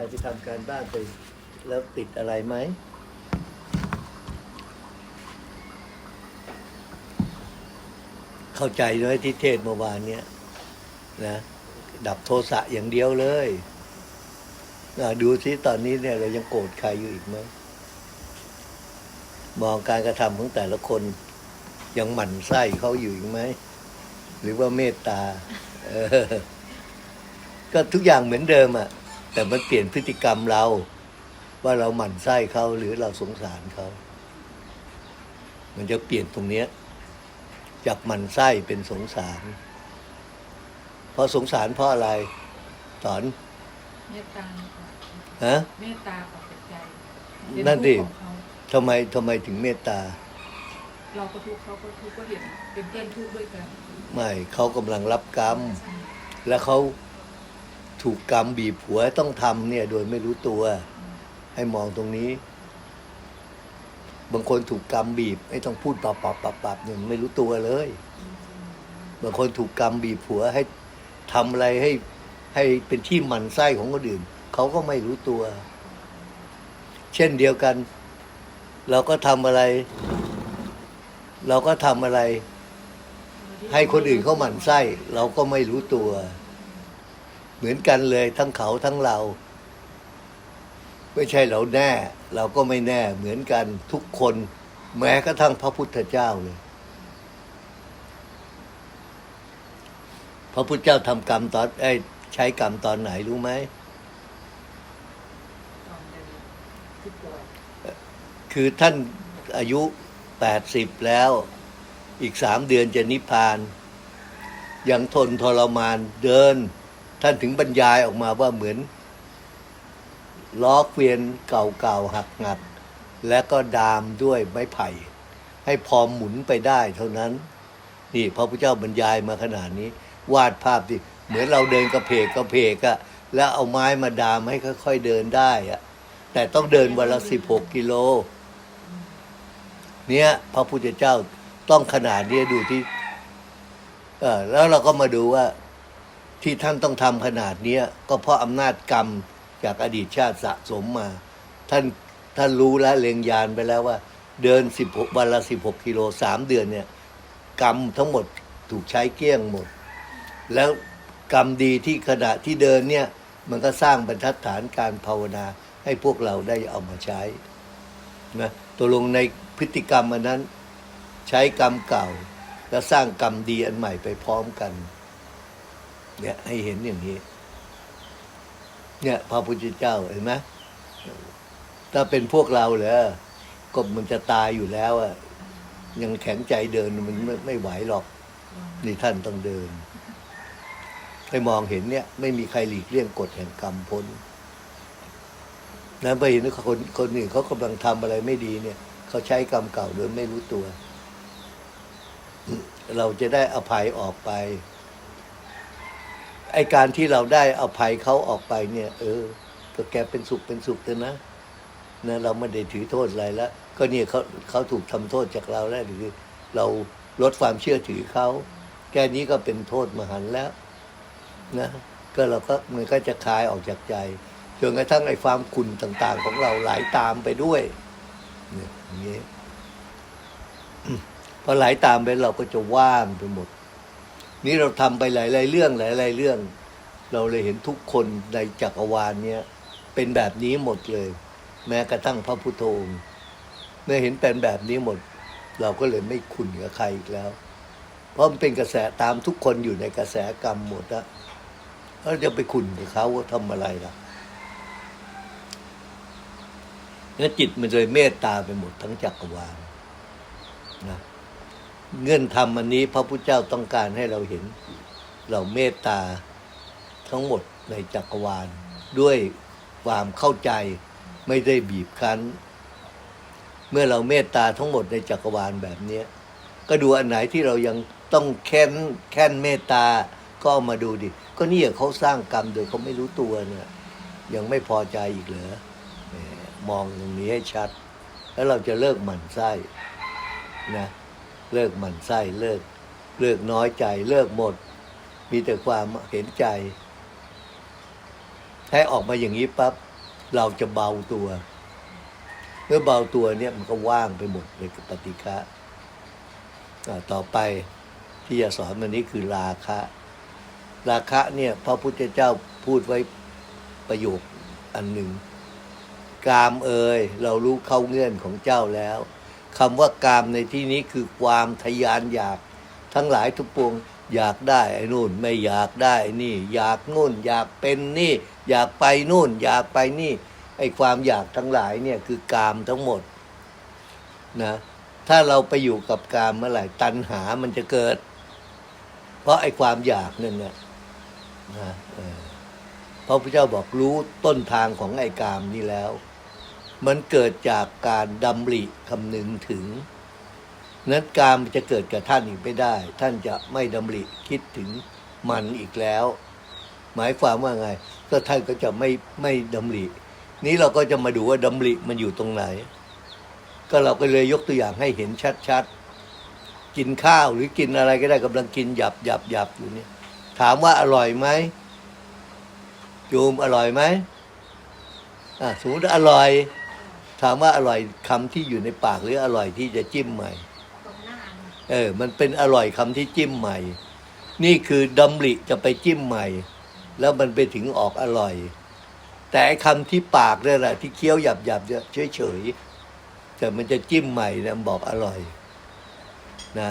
รไปทำการบ้านไปแล้วติดอะไรไหมเข้าใจเลยที่เทศเมื่อวานเนี้ยนะดับโทสะอย่างเดียวเลยนะดูซิตอนนี้เนี่ยเรายังโกรธใครอยู่อีกไหมมองการกระทำของแต่ละคนยังหมั่นไส้เขาอยู่อีกไหมหรือว่าเมตตาก็ทุกอย่างเหมือนเดิมอะ่ะ แต่มันเปลี่ยนพฤติกรรมเรา ว่าเราหมั่นไส้เขาหรือเราสงสารเขา มันจะเปลี่ยนตรงเนี้ย จากหมั่นไส้เป็นสงสาร เพราะสงสารเพราะอะไรสอนเมตตาฮะเมตตากับใจนั่นดิเห็ทุกข์ของเขาทำไมทำไมถึงเมตตา เราก็ทุกข์เขาก็ทุกข์ก็เห็นเป็นเพื่อนทุกข์ด้วยกัน ไม่เขากำลังรับกรรม แล้วเขา ถูกกรรมบีบหัวต้องทำเนี่ย โดยไม่รู้ตัว ให้มองตรงนี้ บางคนถูกกรรมบีบ ไม่ต้องพูดปับปับปับปับเนี่ยไม่รู้ตัวเลย บางคนถูกกรรมบีบหัวให้ทำอะไรให้ ให้เป็นที่หมันไส้ของคนอื่นเขาก็ไม่รู้ตัว เช่นเดียวกัน เราก็ทำอะไร เราก็ทำอะไร ให้คนอื่นเขาหมั่นไส้ เราก็ไม่รู้ตัว เหมือนกันเลยทั้งเขาทั้งเรา ไม่ใช่เราแน่ เราก็ไม่แน่ เหมือนกันทุกคน แม้กระทั่งพระพุทธเจ้าเลยพระพุทธเจ้าทำกรรมตอนไอ้ใช้กรรมตอนไหนรู้ไหมคือท่านอายุแปดสิบแล้ว อีกสามเดือนจะนิพพาน ยังทนทรมานเดิน ท่านถึงบรรยายออกมาว่าเหมือนล้อเกวียนเก่าๆหักงัด และก็ดามด้วยไม้ไผ่ ให้พอหมุนไปได้เท่านั้น นี่พระพุทธเจ้าบรรยายมาขนาดนี้ วาดภาพดิเหมือนเราเดินกระเพกกระเพกอะแล้วเอาไม้มาดามให้ค่อยๆเดินได้อะแต่ต้องเดินวันละสิบหกกิโลเนี่ยพระพุทธเจ้าต้องขนาดนี้ดูที่ เออแล้วเราก็มาดูว่า ที่ท่านต้องทำขนาดนี้ก็เพราะอำนาจกรรมจากอดีตชาติสะสมมา ท่านท่านรู้แล้วเลงยานไปแล้วว่า เดินสิบหกวันละสิบหกกิโลสามเดือนเนี่ย กรรมทั้งหมดถูกใช้เกลี้ยงหมด แล้วกรรมดีที่ขณะที่เดินเนี่ย มันก็สร้างบรรทัดฐานการภาวนาให้พวกเราได้เอามาใช้นะตกลงในพฤติกรรมอันนั้น ใช้กรรมเก่า แล้วสร้างกรรมดีอันใหม่ไปพร้อมกัน เนี่ยให้เห็นอย่างนี้ เนี่ยพระพุทธเจ้าเห็นไหมถ้าเป็นพวกเราเหรอก็มันจะตายอยู่แล้วอะยังแข็งใจเดินมันไม่ไม่ไหวหรอกนี่ท่านต้องเดิน ให้มองเห็นเนี่ย ไม่มีใครหลีกเลี่ยงกฎแห่งกรรมพ้นนั้นไปเห็นคนคนอื่นเขากำลังทำอะไรไม่ดีเนี่ย เขาใช้กรรมเก่าโดยไม่รู้ตัว เราจะได้อภัยออกไป ไอการที่เราได้อภัยเขาออกไปเนี่ย เออ ก็แกเป็นสุขเป็นสุขเถอะนะนะเราไม่ได้ถือโทษอะไรแล้ว ก็เนี่ยเขาเขาถูกทำโทษจากเราแล้วหรือเราลดความเชื่อถือเขาแค่นี้ก็เป็นโทษมหันต์แล้ว นะ ก็เราก็มันก็จะคลายออกจากใจจนกระทั่งไอ้ความขุ่นต่าง ๆ ของเราไหลตามไปด้วยเนี่ยอย่างนี้พอไหลตามไปเราก็จะว่างไปหมด นี่เราทำไปหลาย ๆ เรื่องหลาย ๆ เรื่อง เราเลยเห็นทุกคนในจักรวาลเนี้ยเป็นแบบนี้หมดเลย แม้กระทั่งพระพุทโธองค์เมื่อเห็นเป็นแบบนี้หมด เราก็เลยไม่ขุนกับใครอีกแล้ว เพราะมันเป็นกระแสตามทุกคนอยู่ในกระแสกรรมหมดอะแล้วจะไปขุนกับเขาว่าทำอะไรล่ะนี่ยจิตมันเลยเมตตาไปหมดทั้งจักรวาลนะ เงื่อนธรรมอันนี้ พระพุทธเจ้าต้องการให้เราเห็น เราเมตตาทั้งหมดในจักรวาล ด้วยความเข้าใจไม่ได้บีบคั้น เมื่อเราเมตตาทั้งหมดในจักรวาลแบบเนี้ยก็ดูอันไหนที่เรายังต้องแค้นแค้นเมตตาก็ามาดูดิ ก็นี่เขาสร้างกรรมโดยเขาไม่รู้ตัวเนี่ยยังไม่พอใจอีกเหรอมองตรงนี้ให้ชัด แล้วเราจะเลิกหมั่นไส้นะ เลิกหมั่นไส้เลิก เลิกน้อยใจ เลิกหมด มีแต่ความเห็นใจ ให้ออกมาอย่างนี้ปั๊บเราจะเบาตัว เมื่อเบาตัวเนี่ยมันก็ว่างไปหมดเลยกับปฏิฆะต่อไปที่จะสอนวันนี้คือราคะ ราคะเนี่ยพระพุทธเจ้าพูดไว้ประโยคอันหนึ่ง กามเอ่ยเรารู้เข้าเงื่อนของเจ้าแล้ว คำว่ากามในที่นี้คือความทยานอยากทั้งหลายทุกปวงอยากได้ไอ้นู่นไม่อยากได้อนี่ อยากนู่น อยากเป็นนี่ อยากไปนู่น อยากไปนี่ไอ้ความอยากทั้งหลายเนี่ยคือกามทั้งหมดนะถ้าเราไปอยู่กับกามเมื่อไหร่ตัณหามันจะเกิด เพราะไอ้ความอยากนั่นเนี่ยนะเพระพุทธเจ้าบอกรู้ต้นทางของไอ้กามนี่แล้ว มันเกิดจากการดำริคำนึงถึง นั้นกามจะเกิดกับท่านอีกไม่ได้ ท่านจะไม่ดำริคิดถึงมันอีกแล้ว หมายความว่าไง ก็ท่านก็จะไม่ไม่ดำรินี้เราก็จะมาดูว่าดำริมันอยู่ตรงไหน ก็เราก็เลยยกตัวอย่างให้เห็นชัดๆ กินข้าวหรือกินอะไรก็ได้กำลังกินหยับหยับหยับอยู่เนี่ยถามว่าอร่อยไหมโยมอร่อยไหมอะสมมติอร่อย ถามว่าอร่อยคำที่อยู่ในปากหรืออร่อยที่จะจิ้มใหม่ตรงหน้าเออ มันเป็นอร่อยคำที่จิ้มใหม่ นี่คือดำริจะไปจิ้มใหม่ แล้วมันไปถึงออกอร่อย แต่ไอ้คำที่ปากเนี่ยแหละที่เคี้ยวหยับหยับๆเนี่ยเฉยเฉยๆแต่มันจะจิ้มใหม่นะบอกอร่อย นะ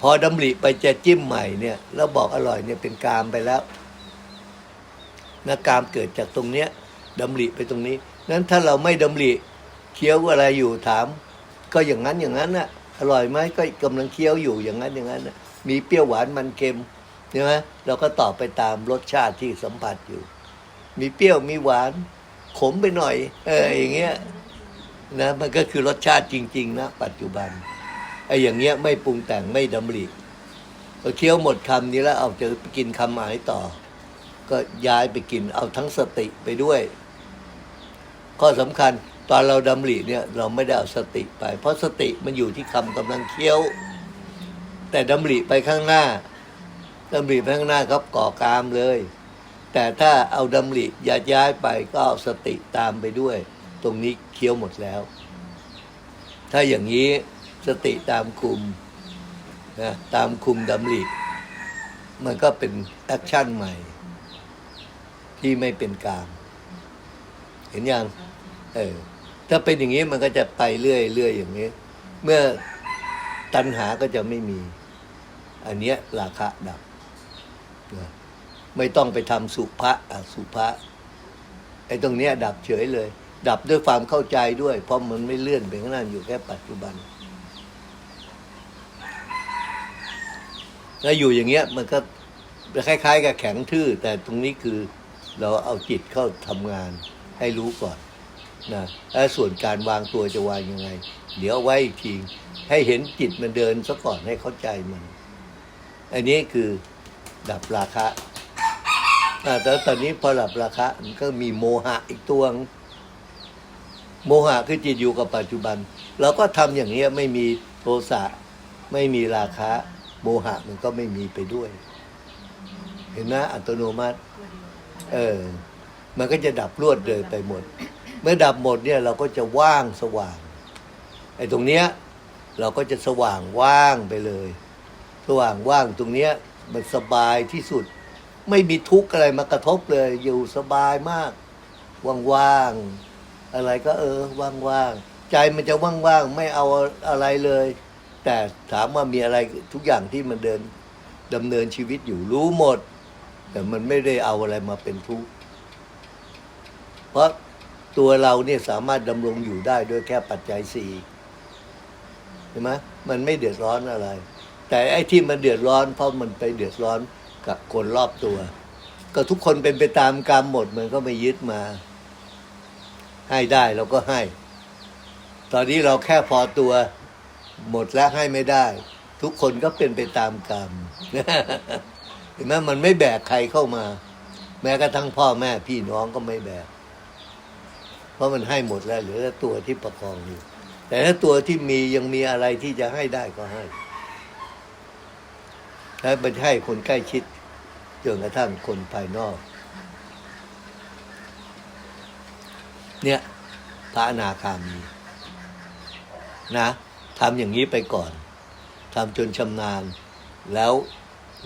พอดำริไปจะจิ้มใหม่เนี่ย แล้วบอกอร่อยเนี่ยเป็นกามไปแล้วนะกามเกิดจากตรงเนี้ยดำริไปตรงนี้นั้นถ้าเราไม่ดำริ เคี้ยวอะไรอยู่ถาม ก็อย่างนั้นอย่างนั้นน่ะอร่อยไหมก็กำลังเคี้ยวอยู่อย่างนั้นอย่างนั้นน่ะมีเปรี้ยวหวานมันเค็มใช่ไหมเราก็ตอบไปตามรสชาติที่สัมผัสอยู่ มีเปรี้ยวมีหวาน ขมไปหน่อย เอออย่างเงี้ยนะมันก็คือรสชาติจริง ๆ นะ ปัจจุบันไอ้อย่างเงี้ยไม่ปรุงแต่งไม่ดำริพอเคี้ยวหมดคำนี้แล้วเอาจะไปกินคำหมายต่อ ก็ย้ายไปกินเอาทั้งสติไปด้วย ข้อสำคัญ ตอนเราดำริเนี่ยเราไม่ได้เอาสติไป เพราะสติมันอยู่ที่คำกำลังเคี้ยว แต่ดำริไปข้างหน้าดำริไปข้างหน้าครับก่อกามเลย แต่ถ้าเอาดำริอย่าย้ายไปก็เอาสติตามไปด้วย ตรงนี้เคี้ยวหมดแล้ว ถ้าอย่างนี้สติตามคุมนะตามคุมดำริมันก็เป็นแอคชั่นใหม่ ที่ไม่เป็นกลางเห็นยังเออ ถ้าเป็นอย่างนี้มันก็จะไปเรื่อยเรื่อยอย่างนี้ เมื่อตัณหาก็จะไม่มี อันเนี้ยราคะดับนะไม่ต้องไปทำสุภะสุภะไอ้ตรงเนี้ยดับเฉยเลย ดับด้วยความเข้าใจด้วย เพราะมันไม่เลื่อนไปข้างหน้าอยู่แค่ปัจจุบันแล้วอยู่อย่างเงี้ยมันก็คล้ายๆ กับแข็งทื่อ แต่ตรงนี้คือเราเอาจิตเข้าทำงานให้รู้ก่อน นะแล้วส่วนการวางตัวจะวางยังไง เดี๋ยวเอาไว้อีกทีให้เห็นจิตมันเดินซะก่อนให้เข้าใจมัน อันนี้คือดับราคะอ่าแต่ตอนนี้พอดับราคะมันก็มีโมหะอีกตัวงโมหะคือจิตอยู่กับปัจจุบันเราก็ทำอย่างนี้ยไม่มีโทสะไม่มีราคะโมหะมันก็ไม่มีไปด้วย เห็นนะอัตโนมัติ เออ มันก็จะดับรวดเลยไปหมด เมื่อดับหมดเนี่ยเราก็จะว่างสว่างไอ้ตรงเนี้ยเราก็จะสว่างว่างไปเลย สว่างว่างตรงเนี้ยมันสบายที่สุด ไม่มีทุกข์อะไรมากระทบเลย อยู่สบายมาก ว่างๆอะไรก็เออ ว่างๆใจมันจะว่างๆไม่เอาอะไรเลย แต่ถามว่ามีอะไรทุกอย่างที่มันเดินดำเนินชีวิตอยู่รู้หมด แต่มันไม่ได้เอาอะไรมาเป็นทุกข์เพราะ ตัวเราเนี่ยสามารถดำรงอยู่ได้ด้วยแค่ปัจจัยสี่ใช่ไหมมันไม่เดือดร้อนอะไร แต่ไอ้ที่มันเดือดร้อน เพราะมันไปเดือดร้อนกับคนรอบตัว ก็ทุกคนเป็นไปตามกรรมหมดมันก็ไม่ยึดมา ให้ได้เราก็ให้ ตอนนี้เราแค่พอตัวหมดแล้วให้ไม่ได้ ทุกคนก็เป็นไปตามกรรมเห็นไหมมันไม่แบกใครเข้ามา แม้กระทั่งพ่อแม่พี่น้องก็ไม่แบก ราะมันให้หมดแล้วเหลือแต่ตัวที่ประคองอยู่ แต่ถ้าตัวที่มียังมีอะไรที่จะให้ได้ก็ให้ถ้ามันให้คนใกล้ชิดจนกระทั่งคนภายนอก เนี่ยพระอนาคามีนะทำอย่างนี้ไปก่อนทำจนชำนาญ แล้ว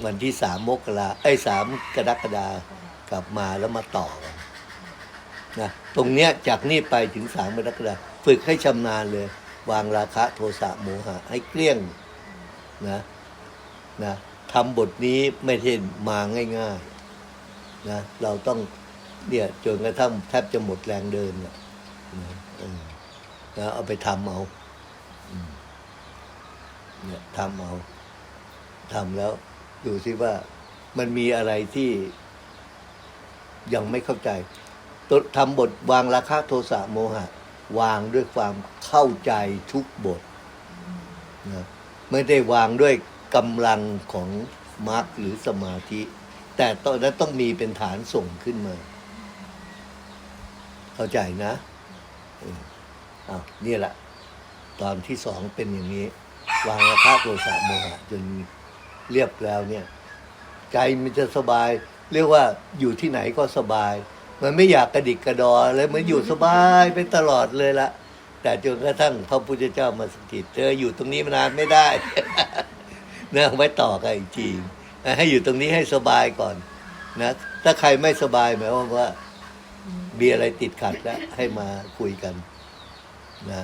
วันที่สามมกราไอ้สามกรกฎากลับมาแล้วมาต่อ นะตรงเนี้ยจากนี่ไปถึงสามกรกฎาฝึกให้ชำนาญเลย วางราคะโทสะโมหะ ให้เกลี้ยงนะนะทำบทนี้ไม่ใช่มาง่ายๆนะเราต้องเนี่ยจนกระทั่งแทบจะหมดแรงเดินนะนะเอาไปทำเอาเนี่ยทำเอาทำแล้วดูซิว่ามันมีอะไรที่ยังไม่เข้าใจ ทำบทวางราคะโทสะโมหะ วางด้วยความเข้าใจทุกบทนะไม่ได้วางด้วยกำลังของมรรคหรือสมาธิ แต่ตอนนั้นต้องมีเป็นฐานส่งขึ้นมา เข้าใจนะอออ้าวนี่แหละ ตอนที่สองเป็นอย่างนี้ วางราคะโทสะโมหะจนเรียบแล้วเนี่ย ใจมันจะสบาย เรียกว่าอยู่ที่ไหนก็สบาย มันไม่อยากกระดิกกระดอเลยมันอยู่สบายไปตลอดเลยละแต่จนกระทั่งพระพุทธเจ้ามาสกิดเธออยู่ตรงนี้มานานไม่ได้นะไว้ต่อกันอีกทีให้อยู่ตรงนี้ให้สบายก่อนนะถ้าใครไม่สบายหมายความว่ามีอะไรติดขัดแล้วให้มาคุยกันนะ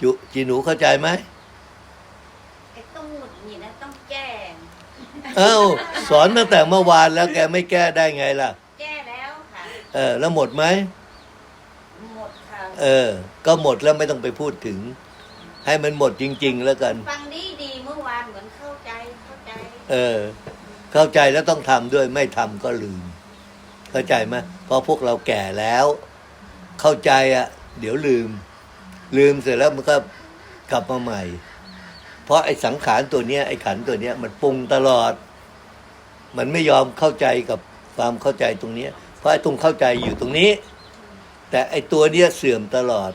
จุจีหนูเข้าใจไหมไอ้ต้องหงุดหงิดนะต้องแก้เอ้าสอนตั้งแต่เมื่อวานแล้วแกไม่แก้ได้ไงล่ะแก้แล้วค่ะ เออ แล้วหมดไหมหมดค่ะเออ ก็หมดแล้วไม่ต้องไปพูดถึง ให้มันหมดจริง ๆ แล้วกัน ฟังดีดีๆเมื่อวานเหมือนเข้าใจเข้าใจ เออ เข้าใจแล้วต้องทำด้วยไม่ทำก็ลืม เข้าใจไหมเพราะพวกเราแก่แล้ว เข้าใจอะ่ะ เดี๋ยวลืม ลืมเสร็จแล้วมันก็กลับมาใหม่ เพราะไอ้สังขารตัวเนี้ยไอ้ขันธ์ตัวเนี้ยมันปรุงตลอด มันไม่ยอมเข้าใจกับความเข้าใจตรงเนี้ยเพ ราะไอ้ตรงเข้าใจอยู่ตรงนี้ แต่ไอ้ตัวเนี้ยเสื่อมตลอด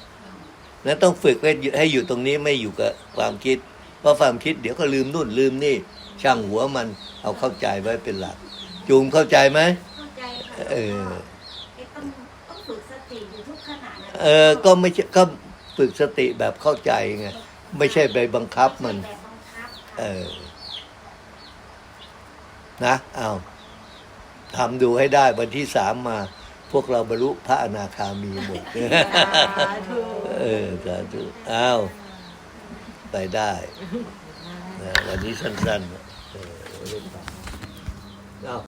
นั้นต้องฝึกให้ให้อยู่ตรงนี้ไม่อยู่กับความคิด เพราะความคิดเดี๋ยวก็ลืมนู่นลืมนี่ ช่างหัวมันเอาเข้าใจไว้เป็นหลัก จูมเข้าใจไหมเข้าใจค่ะเออไอ้ต้องต้องฝึกสติอยู่ทุกขณะนะเออก็ไม่ใช่ก็ฝึกสติแบบเข้าใจไงไม่ใช่ไปบังคับมันแบบบังคับเอค่ะอนะเอา ทำดูให้ได้วันที่สามมา พวกเราบรรลุพระอนาคามีหมดเออสาธุอ้าวไปได้นะวันนี้สั้นๆเออ